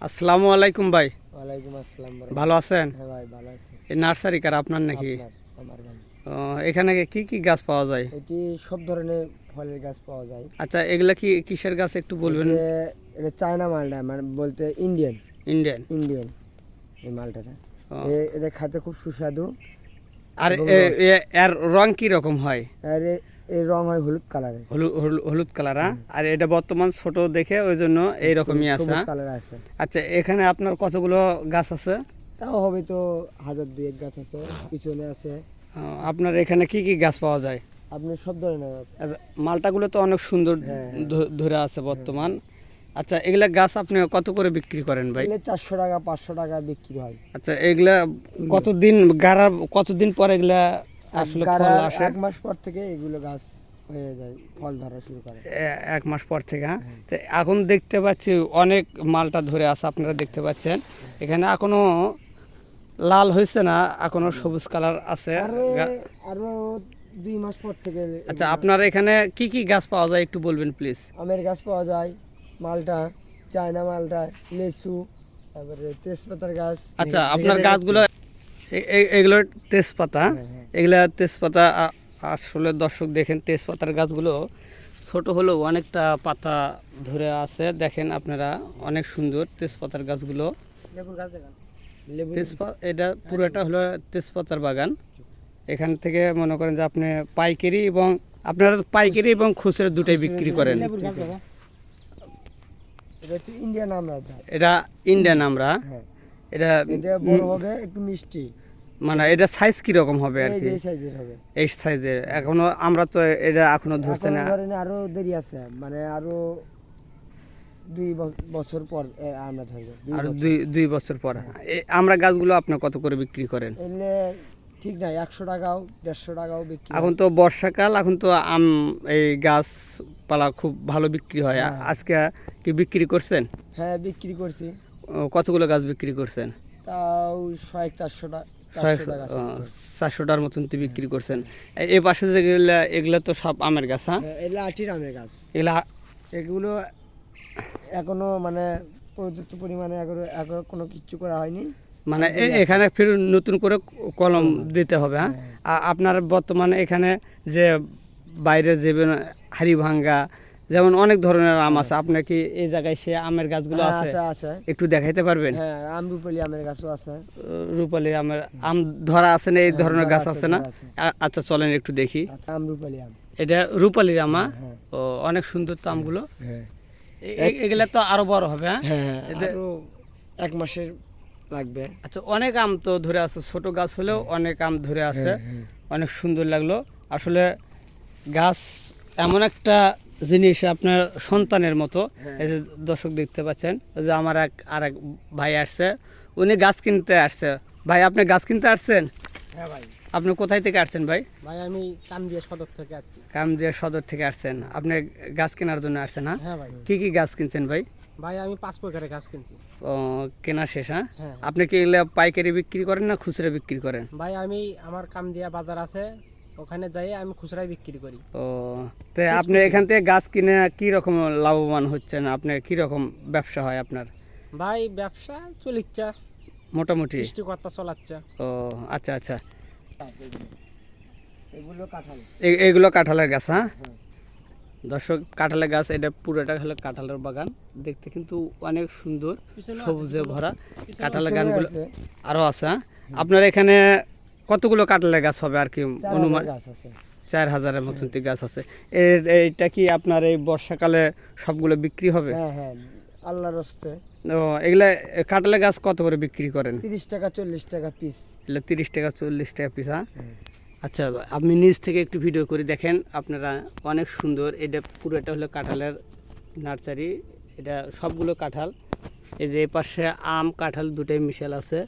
আসসালামু আলাইকুম ভাই। ওয়ালাইকুম আসসালাম ভালো আছেন? হ্যাঁ ভাই ভালো আছি। এই নার্সারি কার আপনার নাকি? আমার ভাই। এখানে কি কি গাছ পাওয়া যায়? এটি সব ধরনের ফলের গাছ পাওয়া যায়। আচ্ছা এগুলা কি কিসের গাছ একটু বলবেন? এটা- চায়না মালটা মানে বলতে ইন্ডিয়ান। ইন্ডিয়ান। ইন্ডিয়ান এই মালটাটা। এটা খেতে খুব সুস্বাদু। আর এর রং কি রকম হয়? আর এর রং হয় হলুদ কালারের হলুদ কালার আর এটা বর্তমান ছোট দেখে ওই জন্য এইরকমই আছে হ্যাঁ? কালার আছে। আচ্ছা এখানে আপনার কতগুলো গাছ আছে? তাও হবে তো হাজার দুয়েক গাছ আছে পিছনে আছে। আপনার এখানে কি কি গাছ পাওয়া যায়? আপনি সব ধরনের আচ্ছা, মালটাগুলো তো অনেক সুন্দর হ্যাঁ, ধরে আছে বর্তমান। আচ্ছা এগুলা গাছ আপনি কত করে বিক্রি করেন ভাই? চারশো টাকা পাঁচশো টাকা বিক্রি হয়। আচ্ছা এগুলা কতদিন গাড়া কতদিন পর এগুলা আসলে ফল আসে। এক মাস পর থেকে এগুলো গাছ হয়ে যায় ফল ধরা শুরু করে। এক মাস পর থেকে হ্যাঁ? তো এখন দেখতে পাচ্ছি অনেক মালটা ধরে আছে আপনারা দেখতে পাচ্ছেন। এখানে এখনও লাল হয়েছে না এখনও সবুজ কালার আছে। আরও দুই মাস পর থেকে আচ্ছা আপনার এখানে কি কি গাছ পাওয়া যায় একটু বলবেন প্লিজ আমের গাছ পাওয়া যায় মালটা চায়না মালটা লেচু তারপরে তেজপাতার গাছ। আচ্ছা আপনার গাছগুলো এ- এ- এগুলোর তেজপাতা। হ্যাঁ, হ্যাঁ। এগুলা তেজপাতা আসলে দর্শক দেখেন তেজপাতার গাছগুলো ছোট হলেও অনেকটা পাতা ধরে আছে। দেখেন আপনারা অনেক সুন্দর তেজপাতার গাছগুলো। তেজপাতা এটা পুরোটা হলো তেজপাতার বাগান। এখান থেকে মনে করেন যে আপনি পাইকারি এবং আপনারা পাইকারি এবং খুচরা দুটাই বিক্রি করেন। এটা ইন্ডিয়ান আমরা এটা ইন্ডিয়ান আমরা হ্যাঁ। এটা বড় হবে একটু মিষ্টি। মানে এটা সাইজ কীরকম হবে আর কি? যে সাইজের হবে। এই সাইজের এখনও আমরা তো এটা এখনও ধরছে না। ধরেন আরও দেরি আছে। মানে আরও দুই বছর পর আমরা ধরবো। আর দুই দুই বছর পর। আমরা গাছগুলো আপনি কত করে বিক্রি করেন? এলে ঠিক নাই একশো টাকাও দেড়শো টাকাও বিক্রি এখন তো বর্ষাকাল এখন তো আম এই গাছপালা খুব ভালো বিক্রি হয়। হ্যাঁ। আজকে কি বিক্রি করছেন? হ্যাঁ বিক্রি করছি। কতগুলো গাছ বিক্রি করছেন? তাও ছয় চারশো টাকা। চারশোটার মতন তো বিক্রি করছেন। এই পাশে যেগুলো এগুলো তো সব আমের গাছ হ্যাঁ? হ্যাঁ, এগুলো আটির আমের গাছ। এগুলা এগুলো এখনও মানে পর্যাপ্ত পরিমাণে এখনও কোনো কিচ্ছু করা হয়নি। মানে এখানে ফির নতুন করে কলম দিতে হবে হ্যাঁ? হ্যাঁ। আপনার বর্তমানে এখানে যে বাইরে যে হাড়ি ভাঙ্গা যেমন অনেক ধরনের আম আছে। আপনার কি এই জায়গায় সে আমের গাছগুলো হ্যাঁ, আছে? একটু দেখাইতে পারবেন? হ্যাঁ আমরুপলি আমের গাছও আছে। রূপালি আমের আম ধরা আছে না? এই হ্যাঁ, ধরনের গাছ আছে, না? আচ্ছা চলেন একটু দেখি। আচ্ছা, আমরুপালি আম। এটা রূপালির আমা হ্যাঁ? ও অনেক সুন্দর তো আমগুলো। হ্যাঁ। এগুলা তো আরও বড় হবে হ্যাঁ? হ্যাঁ এক মাসের লাগবে। আচ্ছা অনেক আম তো ধরে আছে। ছোট গাছ হলেও অনেক আম ধরে আছে। হ্যাঁ, অনেক সুন্দর লাগল। আসলে গাছ এমন একটা জিনিস আপনার সন্তানের মতো হ্যাঁ। এই যে দর্শক দেখতে পাচ্ছেন যে আমার এক আর এক ভাই আসছে উনি গাছ কিনতে আসছে। ভাই আপনি গাছ কিনতে আসছেন? হ্যাঁ ভাই। আপনি কোথায় থেকে আসছেন ভাই? ভাই আমি কামদিয়া সদর থেকে আসছি। কামদিয়া সদর থেকে আসছেন। আপনি গাছ কেনার জন্য আসছেন হ্যাঁ? হ্যাঁ ভাই। কি কি গাছ কিনছেন ভাই? ভাই আমি পাঁচ প্রকারের গাছ কিনছি। ও কেনা শেষ হ্যাঁ? হ্যাঁ। আপনি কি এগুলা পাইকারি বিক্রি করেন না খুচরা বিক্রি করেন? ভাই আমি আমার কামদিয়া বাজার আছে ওখানে যাই আমি খুচরাই বিক্রি করি। ও তো আপনি এখান থেকে গাছ কিনে কি রকম লাভবান হচ্ছেন? আপনার কি রকম ব্যবসা হয় আপনার? ভাই ব্যবসা চলিচ্ছে। মোটামুটি? সৃষ্টিকর্তা চলাচ্ছে। ও আচ্ছা আচ্ছা। এগুলো কাঁঠাল। এগুলো কাঁঠালের গাছ হ্যাঁ? হ্যাঁ। দর্শক কাঁঠালের গাছ এটা পুরোটা হলো কাঁঠালের বাগান। দেখতে কিন্তু অনেক সুন্দর সবুজে ভরা। কাঁঠালের গাছগুলো আরও আছে। হ্যাঁ? আপনার এখানে কতগুলো কাঁঠালের গাছ হবে আর কি অনুমান? গাছ আছে। চার হাজারের মতন গাছ আছে। এর এইটা কি আপনার এই বর্ষাকালে সবগুলো বিক্রি হবে? হ্যাঁ হ্যাঁ আল্লাহর হস্তে ও এগুলা কাঁঠালের গাছ কত করে বিক্রি করেন? তিরিশ টাকা চল্লিশ টাকা পিস এগুলো তিরিশ টাকা চল্লিশ টাকা পিস হ্যাঁ? আচ্ছা আপনি নিজ থেকে একটু ভিডিও করে দেখেন আপনারা অনেক সুন্দর। এটা পুরোটা হলো কাঁঠালের নার্সারি। এটা সবগুলো কাঁঠাল। এই যে এই পাশে আম কাঁঠাল দুটাই মিশাল আছে।